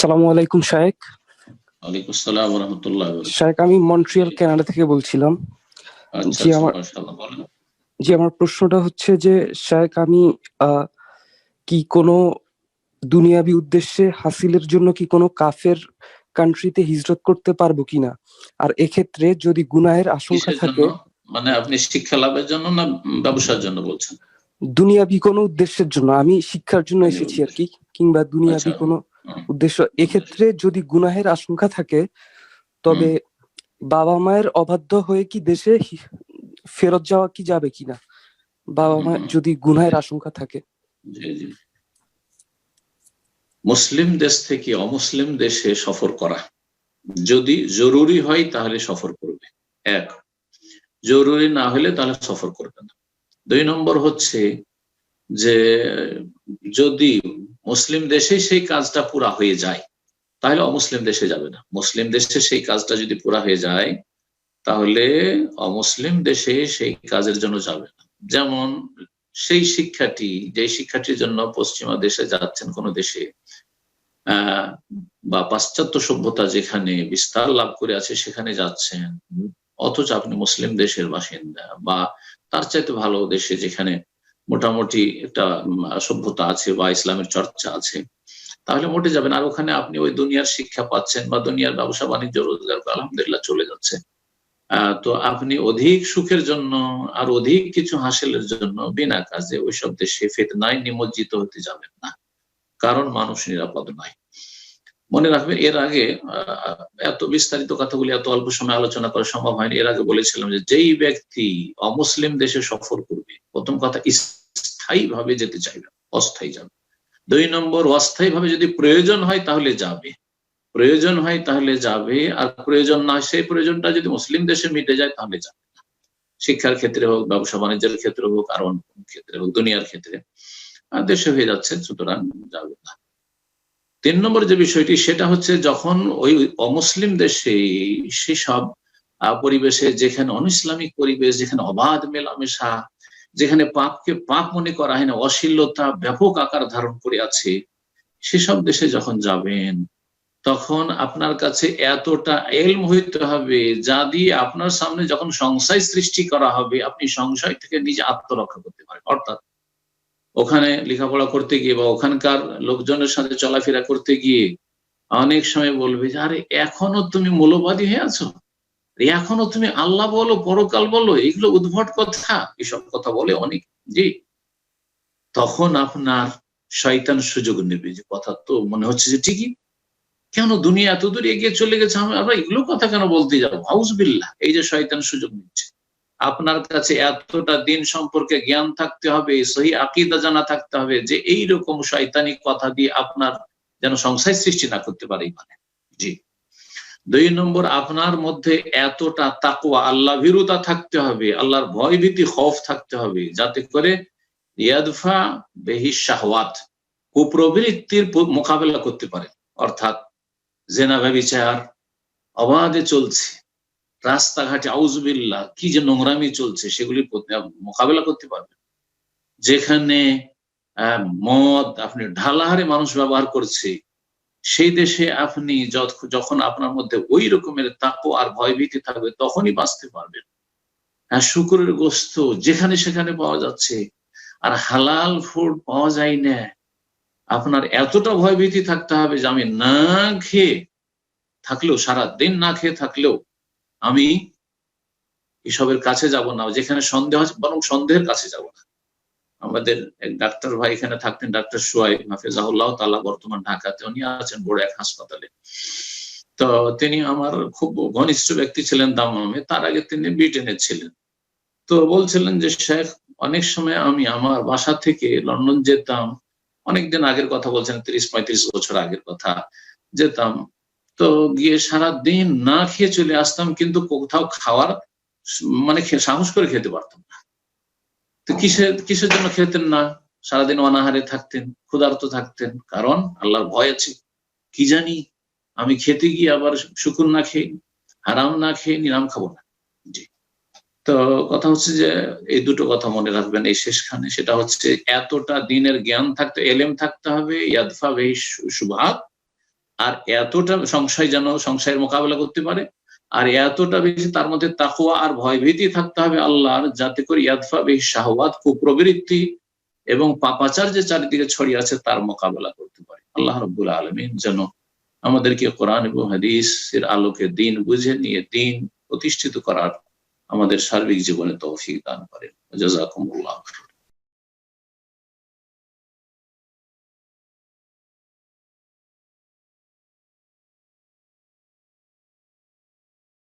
সালামু আলাইকুম শায়েক। ওয়ালাইকুম আসসালাম রহমতুল্লাহ শায়েক আমি মন্ট্রিয়াল কানাডা থেকে বলছিলাম। আচ্ছা জি, আচ্ছা, আমার- জি আমার প্রশ্নটা হচ্ছে যে শায়েক আমি কি কোনো দুনিয়াবি উদ্দেশ্যে হাসিলের জন্য কি কোনো কাফের কান্ট্রিতে হিজরত করতে পারব কিনা? আর এক্ষেত্রে যদি গুনাহের আশঙ্কা থাকে মানে আপনি শিক্ষা লাভের জন্য না ব্যবসার জন্য বলছেন? দুনিয়াবি কোনো উদ্দেশ্যের জন্য আমি শিক্ষার জন্য এসেছি আর কি কিংবা দুনিয়াবি আচ্ছা। কোনো উদ্দেশ্য। এক্ষেত্রে যদি গুনাহের আশঙ্কা থাকে তবে বাবা মায়ের অবাধ্য হয়ে কি দেশে ফেরত যাওয়া কি যাবে কিনা বাবা মায়ের হুম। যদি গুনাহের আশঙ্কা থাকে। মুসলিম দেশ থেকে অমুসলিম দেশে সফর করা। যদি জরুরি হয় তাহলে সফর করবে। এক জরুরি না হলে তাহলে সফর করবে না। দুই নম্বর হচ্ছে যে যদি মুসলিম দেশে সেই কাজটা পুরা হয়ে যায়, তাহলে অমুসলিম দেশে যাবে না। মুসলিম দেশে সেই কাজটা যদি পুরা হয়ে যায়, তাহলে অমুসলিম দেশে সেই কাজের জন্য যাবে না। যেমন সেই শিক্ষাটি, যে শিক্ষাটির জন্য পশ্চিমা দেশে যাচ্ছেন কোন দেশে বা পাশ্চাত্য সভ্যতা যেখানে বিস্তার লাভ করে আছে সেখানে যাচ্ছেন অথচ আপনি মুসলিম দেশের বাসিন্দা বা তার চাইতে ভালো দেশে যেখানে মোটামুটি একটা সভ্যতা আছে বা ইসলামের চর্চা আছে, তাহলে মোটে যাবেন। আর ওখানে আপনি ওই দুনিয়ার শিক্ষা পাচ্ছেন বা দুনিয়ার ব্যবসা, বাণিজ্য, রোজগার, আলহামদুলিল্লাহ চলে যাচ্ছে। তো আপনি অধিক সুখের জন্য আর অধিক কিছু হাসিলের জন্য বিনা কাজে ওইসব দেশে ফেতনায় নিমজ্জিত হতে যাবেন না। কারণ মানুষ নিরাপদ নয়। মনে রাখবেন, এর আগে এত বিস্তারিত কথাগুলি, এত অল্প সময় আলোচনা করা সম্ভব হয়নি। এর আগে বলেছিলাম যে, যেই ব্যক্তি অমুসলিম দেশে সফর করবে, প্রথম কথা স্থায়ী ভাবে যেতে চাইবে অস্থায়ী যাবে দুই নম্বর অস্থায়ী ভাবে যদি প্রয়োজন হয় তাহলে যাবে। প্রয়োজন হয় তাহলে যাবে, আর প্রয়োজন না সেই প্রয়োজনটা যদি মুসলিম দেশে মিটে যায় তাহলে যাবে শিক্ষার ক্ষেত্রে হোক, ব্যবসা বাণিজ্যের ক্ষেত্রে হোক, আর অন্য ক্ষেত্রে হোক, দুনিয়ার ক্ষেত্রে। দেশে হয়ে যাচ্ছে, সুতরাং যাবে না। তিন নম্বর যে বিষয়টি, সেটা হচ্ছে যখন ওই অমুসলিম দেশে সেসব পরিবেশে যেখানে অনইসলামিক পরিবেশ, যেখানে অবাধ মেলামেশা, যেখানে পাপকে পাপ মনে করা হয় না, অশ্লীলতা ব্যাপক আকার ধারণ করে আছে, সেসব দেশে যখন যাবেন, তখন আপনার কাছে এতটা এলম হইতে হবে যা দিয়ে আপনার সামনে যখন সংশয় সৃষ্টি করা হবে, আপনি সংশয় থেকে নিজে আত্মরক্ষা করতে পারেন অর্থাৎ ওখানে লেখাপড়া করতে গিয়ে বা ওখানকার লোকজনের সাথে চলাফেরা করতে গিয়ে অনেক সময় বলবে যে, আরে, এখনও তুমি মূলবাদী হয়ে আছো? এখনও তুমি আল্লাহ বলো, পরকাল বলো, এগুলো উদ্ভট কথা। এসব কথা বলে অনেক জি তখন আপনার শয়তান সুযোগ নেবে যে, কথা তো মনে হচ্ছে যে ঠিকই। কেন দুনিয়া এত দূর এগিয়ে চলে গেছে? আমি- আমরা এগুলো কথা কেন বলতে যাব? হাউসবিল্লাহ এই যে শয়তান সুযোগ নিচ্ছে। আপনার কাছে এতটা দিন সম্পর্কে জ্ঞান থাকতে হবে, সহি আকিদা জানা থাকতে হবে যে এই রকম শয়তানি কথা দিয়ে আপনার যেন সংশয় সৃষ্টি না করতে পারে মানে জি। দুই নম্বর, আপনার মধ্যে এতটা তাকুয়া আল্লাহ ভীরুতা থাকতে হবে, আল্লাহর ভয় ভীতি, খৌফ থাকতে হবে, যাতে করে ইয়াদফা বেহি শাহওয়াত, কুপ্রবৃত্তির মোকাবেলা করতে পারে। অর্থাৎ জেনা ব্যবিচার অবাধে চলছে। রাস্তাঘাটে আউজবিল্লা কি যে নোংরামি চলছে সেগুলি মোকাবেলা করতে পারবেন। যেখানে মদ আপনি ঢালাহারে মানুষ ব্যবহার করছে, সেই দেশে আপনি যখ- যখন আপনার মধ্যে ওই রকমের তাপ আর ভয়ভীতি থাকবে, তখনই বাঁচতে পারবেন। হ্যাঁ শুকুরের গোস্ত যেখানে সেখানে পাওয়া যাচ্ছে, আর হালাল ফুড পাওয়া যায় না। আপনার এতটা ভয়ভীতি থাকতে হবে যে আমি না খেয়ে থাকলেও সারা দিন না খেয়ে থাকলেও আমি এসবের কাছে যাব না, যেখানে সন্দেহ আছে, বরং সন্দেহের কাছে যাব না। আমাদের এক ডাক্তার ভাই এখানে থাকতেন, ডাক্তার সোয়াই হাফিজাহুল্লাহ তালা বর্তমান ঢাকাতে, উনি আছেন বড় এক হাসপাতালে। তো তিনি আমার খুব ঘনিষ্ঠ ব্যক্তি ছিলেন দামামে তার আগে তিনি ব্রিটেনে ছিলেন। তো বলছিলেন যে, শেখ, অনেক সময় আমি আমার বাসা থেকে লন্ডন যেতাম, অনেকদিন আগের কথা বলছেন, তিরিশ পঁয়ত্রিশ বছর আগের কথা, যেতাম তো গিয়ে সারা দিন না খেয়ে চলে আসতাম, কিন্তু কোথাও খাওয়ার মানে সাহস করে খেতে পারতাম না। তো কিসের কিসের জন্য খেতেন না? সারাদিন অনাহারে থাকতেন, ক্ষুধার্ত থাকতেন, কারণ আল্লাহর ভয় আছে। কি জানি, আমি খেতে গিয়ে আবার শুকুর না খেয়ে, হারাম না খেয়ে নিরাম খাব না। জি। তো কথা হচ্ছে যে, এই দুটো কথা মনে রাখবেন, এই শেষখানে। সেটা হচ্ছে, এতটা দিনের জ্ঞান থাকতে, এলেম থাকতে হবে, ইয়াদফা বেহি শুভাত আর এতটা সংশয় যেন সংশয়ের মোকাবেলা করতে পারে, আর এতটা বেশি তার মধ্যে তাকুয়া আর ভয়ভীতি থাকতে হবে আল্লাহর, যাতে করে ইয়াদফা বেশি শাহবাদ কুপ্রবৃত্তি এবং পাপাচার যে চারিদিকে ছড়িয়ে আছে তার মোকাবেলা করতে পারে। আল্লাহ রব্বুল আলমিন যেন আমাদেরকে কোরআন এবং হাদিসের আলোকে দিন বুঝে নিয়ে দিন প্রতিষ্ঠিত করার আমাদের সার্বিক জীবনে তৌফিক দান করেন। জাজাকুমুল্লাহ।